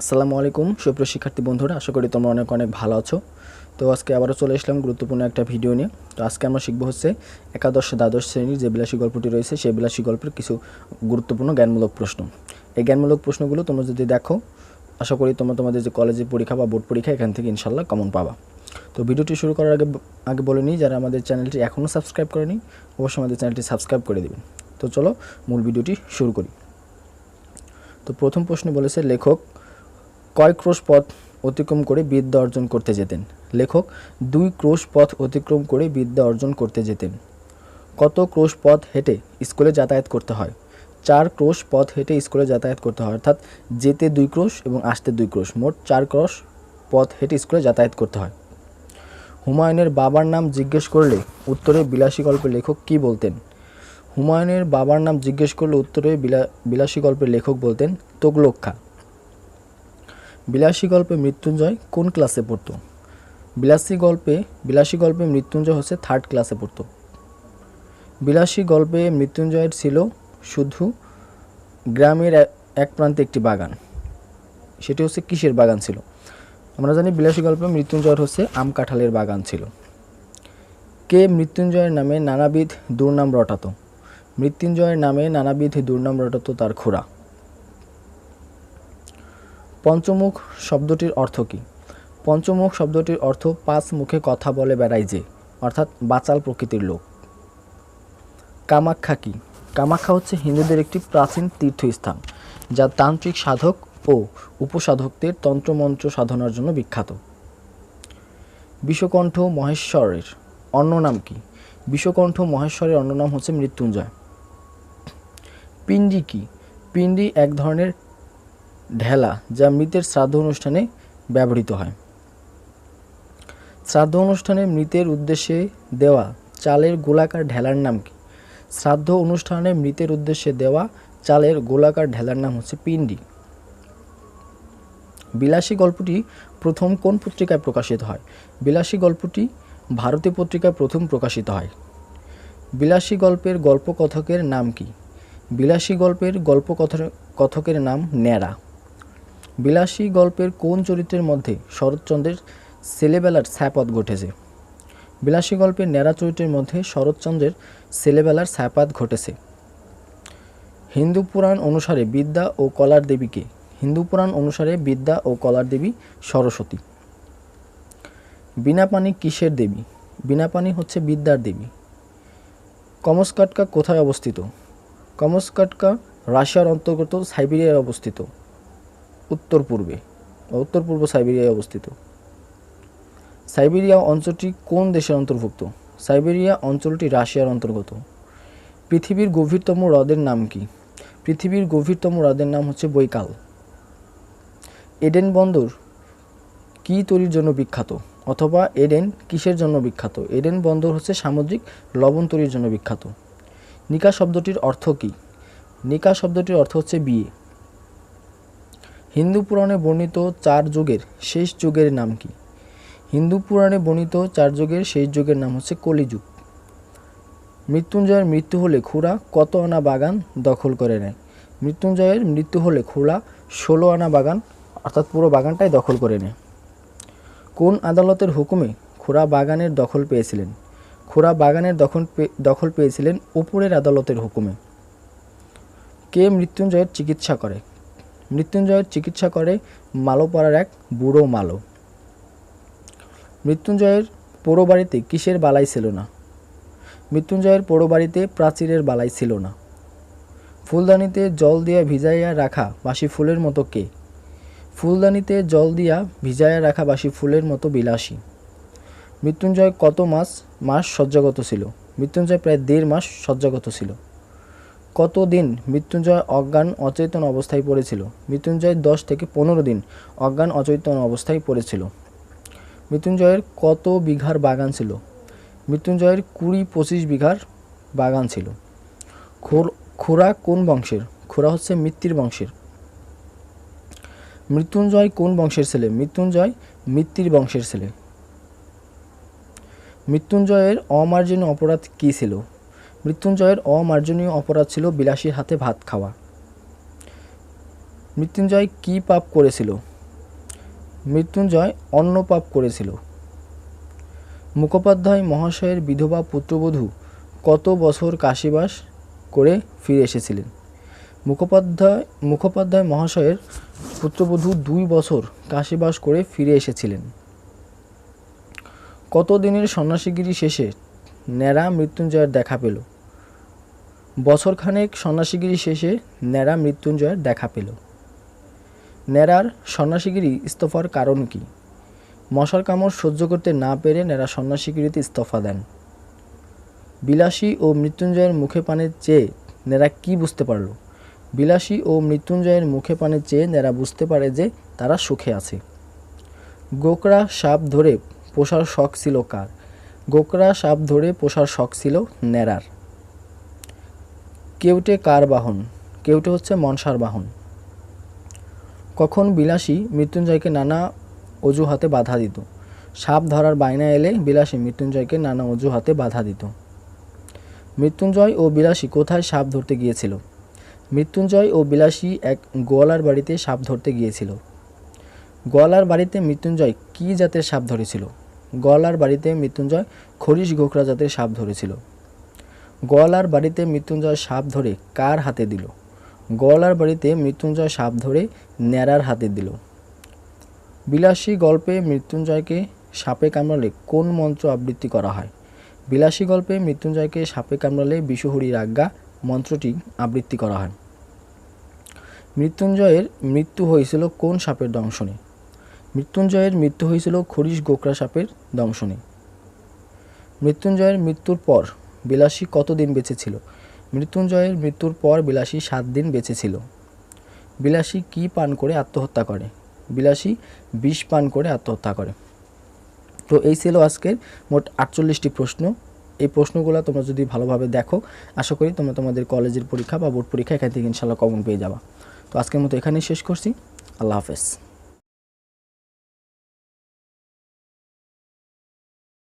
আসসালামু আলাইকুম সুপ্রিয় শিক্ষার্থী বন্ধুরা, আশা করি তোমরা অনেক অনেক ভালো আছো। তো আজকে আবারও চলে আসলাম গুরুত্বপূর্ণ একটা ভিডিও নিয়ে। তো আজকে আমরা শিখব হচ্ছে একাদশ, দ্বাদশ শ্রেণির যে বিলাসী গল্পটি রয়েছে, সেই বিলাসী গল্পের কিছু গুরুত্বপূর্ণ জ্ঞানমূলক প্রশ্ন। এই জ্ঞানমূলক প্রশ্নগুলো তোমরা যদি দেখো, আশা করি তোমরা তোমাদের যে কলেজে পরীক্ষা বা বোর্ড পরীক্ষা, এখান থেকে ইনশাল্লাহ কমন পাবা। তো ভিডিওটি শুরু করার আগে আগে বলে নিই, যারা আমাদের চ্যানেলটি এখনও সাবস্ক্রাইব করেনি, অবশ্যই আমাদের চ্যানেলটি সাবস্ক্রাইব করে দেবেন। তো চলো মূল ভিডিওটি শুরু করি। তো প্রথম প্রশ্ন বলেছে, লেখক কয় ক্রোশ পথ অতিক্রম করে বিদ্যা অর্জন করতে যেতেন? লেখক, দুই ক্রোশ পথ অতিক্রম করে বিদ্যা অর্জন করতে যেতেন। কত ক্রোশ পথ হেঁটে স্কুলে যাতায়াত করতে হয়? চার ক্রোশ পথ হেঁটে স্কুলে যাতায়াত করতে হয়, অর্থাৎ যেতে দুই ক্রোশ এবং আসতে দুই ক্রোশ। মোট চার ক্রোশ পথ হেঁটে স্কুলে যাতায়াত করতে হয়। হুমায়ুনের বাবার নাম জিজ্ঞেস করলে উত্তরে বিলাসী গল্পের লেখক কি বলতেন? হুমায়ুনের বাবার নাম জিজ্ঞেস করলে উত্তরে বিলা, বিলাসী গল্পের লেখক বলতেন তোগলক খা বিলাসী গল্পে মৃত্যুঞ্জয় কোন ক্লাসে পড়তো? বিলাসী গল্পে বিলাসী গল্পে মৃত্যুঞ্জয় হচ্ছে থার্ড ক্লাসে পড়তো। বিলাসী গল্পে মৃত্যুঞ্জয়ের ছিল শুধু গ্রামের এক- প্রান্তে একটি বাগান। সেটি হচ্ছে কিসের বাগান ছিল? আমরা জানি বিলাসী গল্পে মৃত্যুঞ্জয়ের হচ্ছে আম কাঁঠালের বাগান ছিল। কে মৃত্যুঞ্জয়ের নামে নানাবিধ দুর্নাম রটাতো? মৃত্যুঞ্জয়ের নামে নানাবিধ দুর্নাম রটাতো তার খোরা পঞ্চমুখ শব্দটির অর্থ কী? পঞ্চমুখ শব্দটির অর্থ পাঁচ মুখে কথা বলে বেড়ায় যে, অর্থাৎ বাচাল প্রকৃতির লোক। কামাখ্যা কি? কামাখ্যা হচ্ছে হিন্দুদের একটি প্রাচীন তীর্থস্থান, যা তান্ত্রিক সাধক ও উপসাধকদের তন্ত্রমন্ত্র সাধনার জন্য বিখ্যাত। বিশ্বকণ্ঠ মহেশ্বরের অন্য নাম কি? বিশ্বকণ্ঠ মহেশ্বরের অন্য নাম হচ্ছে মৃত্যুঞ্জয়। পিণ্ডি কি? পিণ্ডি এক ধরনের ঢেলা, যা মৃতের শ্রাদ্ধ অনুষ্ঠানে ব্যবহৃত হয়। শ্রাদ্ধ অনুষ্ঠানে মৃতের উদ্দেশ্যে দেওয়া চালের গোলাকার ঢেলার নাম কি? শ্রাদ্ধ অনুষ্ঠানে মৃতের উদ্দেশ্যে দেওয়া চালের গোলাকার ঢেলার নাম হচ্ছে পিণ্ডি। বিলাসী গল্পটি প্রথম কোন পত্রিকায় প্রকাশিত হয়? বিলাসী গল্পটি ভারতী পত্রিকায় প্রথম প্রকাশিত হয়। বিলাসী গল্পের গল্পকথকের নাম কি? বিলাসী গল্পের গল্প কথকের নাম ন্যাড়া। বিলাসী গল্পের কোন চরিত্রের মধ্যে শরৎচন্দ্রের ছেলেবেলার ছায়াপথ ঘটেছে? বিলাসী গল্পের ন্যাড়া চরিত্রের মধ্যে শরৎচন্দ্রের ছেলেবেলার ছায়াপাত ঘটেছে। হিন্দু পুরাণ অনুসারে বিদ্যা ও কলার দেবীকে, হিন্দু পুরাণ অনুসারে বিদ্যা ও কলার দেবী সরস্বতী। বিনাপানি কিসের দেবী? বিনাপানি হচ্ছে বিদ্যার দেবী। কমসকাটকা কোথায় অবস্থিত? কমসকাটকা রাশিয়ার অন্তর্গত সাইবেরিয়ায় অবস্থিত। উত্তর পূর্বে উত্তর পূর্ব সাইবেরিয়ায় অবস্থিত। সাইবেরিয়া অঞ্চলটি কোন দেশের অন্তর্ভুক্ত? সাইবেরিয়া অঞ্চলটি রাশিয়ার অন্তর্গত। পৃথিবীর গভীরতম হ্রদের নাম কি? পৃথিবীর গভীরতম হ্রদের নাম হচ্ছে বৈকাল। এডেন বন্দর কি তৈরির জন্য বিখ্যাত? অথবা এডেন কিসের জন্য বিখ্যাত? এডেন বন্দর হচ্ছে সামুদ্রিক লবণ তৈরির জন্য বিখ্যাত। নিকা শব্দটির অর্থ কী? নিকা শব্দটির অর্থ হচ্ছে বিয়ে। হিন্দু পুরাণে বর্ণিত চার যুগের শেষ যুগের নাম কি? হিন্দু পুরাণে বর্ণিত চার যুগের শেষ যুগের নাম হচ্ছে কলিযুগ। মৃত্যুঞ্জয়ের মৃত্যু হলে খুড়া কত আনা বাগান দখল করে নেয়? মৃত্যুঞ্জয়ের মৃত্যু হলে খুড়া ষোলো আনা বাগান, অর্থাৎ পুরো বাগানটাই দখল করে নেয়। কোন আদালতের হুকুমে খুড়া বাগানের দখল পেয়েছিলেন? খুড়া বাগানের দখল দখল পেয়েছিলেন উপরের আদালতের হুকুমে। কে মৃত্যুঞ্জয়ের চিকিৎসা করে? মৃত্যুঞ্জয়ের চিকিৎসা করে মালোপাড়ার এক বুড়ো মালো। মৃত্যুঞ্জয়ের পোড়ো বাড়িতে কিসের বালাই ছিল না? মৃত্যুঞ্জয়ের পোড়ো বাড়িতে প্রাচীরের বালাই ছিল না। ফুলদানিতে জল দিয়া ভিজাইয়া রাখা বাসি ফুলের মতো কে? ফুলদানিতে জল দিয়া ভিজাইয়া রাখা বাসি ফুলের মতো বিলাসী। মৃত্যুঞ্জয় কত মাস মাস শয্যাগত ছিল? মৃত্যুঞ্জয় প্রায় দেড় মাস শয্যাগত ছিল। কতদিন মৃত্যুঞ্জয় অজ্ঞান অচেতন অবস্থায় পড়েছিল? মৃত্যুঞ্জয় দশ থেকে পনেরো দিন অজ্ঞান অচেতন অবস্থায় পড়েছিল। মৃত্যুঞ্জয়ের কত বিঘার বাগান ছিল? মৃত্যুঞ্জয়ের কুড়ি পঁচিশ বিঘার বাগান ছিল। খোর কোন বংশের? খোরা হচ্ছে মৃত্যুর বংশের। মৃত্যুঞ্জয় কোন বংশের ছেলে? মৃত্যুঞ্জয় মৃত্যুর বংশের ছেলে। মৃত্যুঞ্জয়ের অমার্জনীয় অপরাধ কী ছিল? মৃত্যুঞ্জয়ের অমার্জনীয় অপরাধ ছিল বিলাসীর হাতে ভাত খাওয়া। মৃত্যুঞ্জয় কি পাপ করেছিল? মৃত্যুঞ্জয় অন্য পাপ করেছিল। মুখোপাধ্যায় মহাশয়ের বিধবা পুত্রবধূ কত বছর কাশীবাস করে ফিরে এসেছিলেন? মুখোপাধ্যায় মুখোপাধ্যায় মহাশয়ের পুত্রবধূ দুই বছর কাশীবাস করে ফিরে এসেছিলেন। কত দিনের সন্ন্যাসীগিরি শেষে ন্যাড়া মৃত্যুঞ্জয়ের দেখা পেল? বছরখানেক সন্ন্যাসীগিরি শেষে ন্যাড়া মৃত্যুঞ্জয়ের দেখা পেল। ন্যাড়ার সন্ন্যাসীগিরি ইস্তফার কারণ কি? মশার কামড় সহ্য করতে না পেরে ন্যাড়া সন্ন্যাসীগিরিতে ইস্তফা দেন। বিলাসী ও মৃত্যুঞ্জয়ের মুখে পানের চেয়ে ন্যাড়া কি বুঝতে পারল? বিলাসী ও মৃত্যুঞ্জয়ের মুখে পানের চেয়ে ন্যাড়া বুঝতে পারে যে তারা সুখে আছে। গোকরা সাপ ধরে পোষার শখ ছিল কার? গোকরা সাপ ধরে পোষার শখ ছিল ন্যাড়ার। কেউটে কার বাহন? কেউটে হচ্ছে মনসার বাহন। কখন বিলাসী মৃত্যুঞ্জয়কে নানা অজুহাতে বাধা দিত। সাপ ধরার বায়না এলে বিলাসী মৃত্যুঞ্জয়কে নানা অজুহাতে বাধা দিত। মৃত্যুঞ্জয় ও বিলাসী কোথায় সাপ ধরতে গিয়েছিল? মৃত্যুঞ্জয় ও বিলাসী এক গোয়ালার বাড়িতে সাপ ধরতে গিয়েছিল। গোয়ালার বাড়িতে মৃত্যুঞ্জয় কী জাতের সাপ ধরেছিল? গোয়ালার বাড়িতে মৃত্যুঞ্জয় খরিশ গোখরা জাতের সাপ ধরেছিল। গোয়ালার বাড়িতে মৃত্যুঞ্জয় সাপ ধরে কার হাতে দিল? গোয়ালার বাড়িতে মৃত্যুঞ্জয় সাপ ধরে ন্যাড়ার হাতে দিল। বিলাসী গল্পে মৃত্যুঞ্জয়কে সাপে কামড়ালে কোন মন্ত্র আবৃত্তি করা হয়? বিলাসী গল্পে মৃত্যুঞ্জয়কে সাপে কামড়ালে বিশুহরির আজ্ঞা মন্ত্রটি আবৃত্তি করা হয়। মৃত্যুঞ্জয়ের মৃত্যু হয়েছিল কোন সাপের দংশনে? মৃত্যুঞ্জয়ের মৃত্যু হয়েছিল খরিশ গোকরা সাপের দংশনে। মৃত্যুঞ্জয়ের মৃত্যুর পর বিলাসী কতদিন বেঁচে ছিল? মৃত্যুঞ্জয়ের মৃত্যুর পর বিলাসী সাত দিন বেঁচে ছিল। বিলাসী কি পান করে আত্মহত্যা করে? বিলাসী বিষ পান করে আত্মহত্যা করে। তো এই ছিল আজকের মোট আটচল্লিশটি প্রশ্ন। এই প্রশ্নগুলো তোমরা যদি ভালোভাবে দেখো, আশা করি তোমরা তোমাদের কলেজের পরীক্ষা বা বোর্ড পরীক্ষা এখান থেকে ইনশাল্লাহ কমন পেয়ে যাবা। তো আজকের মতো এখানেই শেষ করছি। আল্লাহ হাফেজ।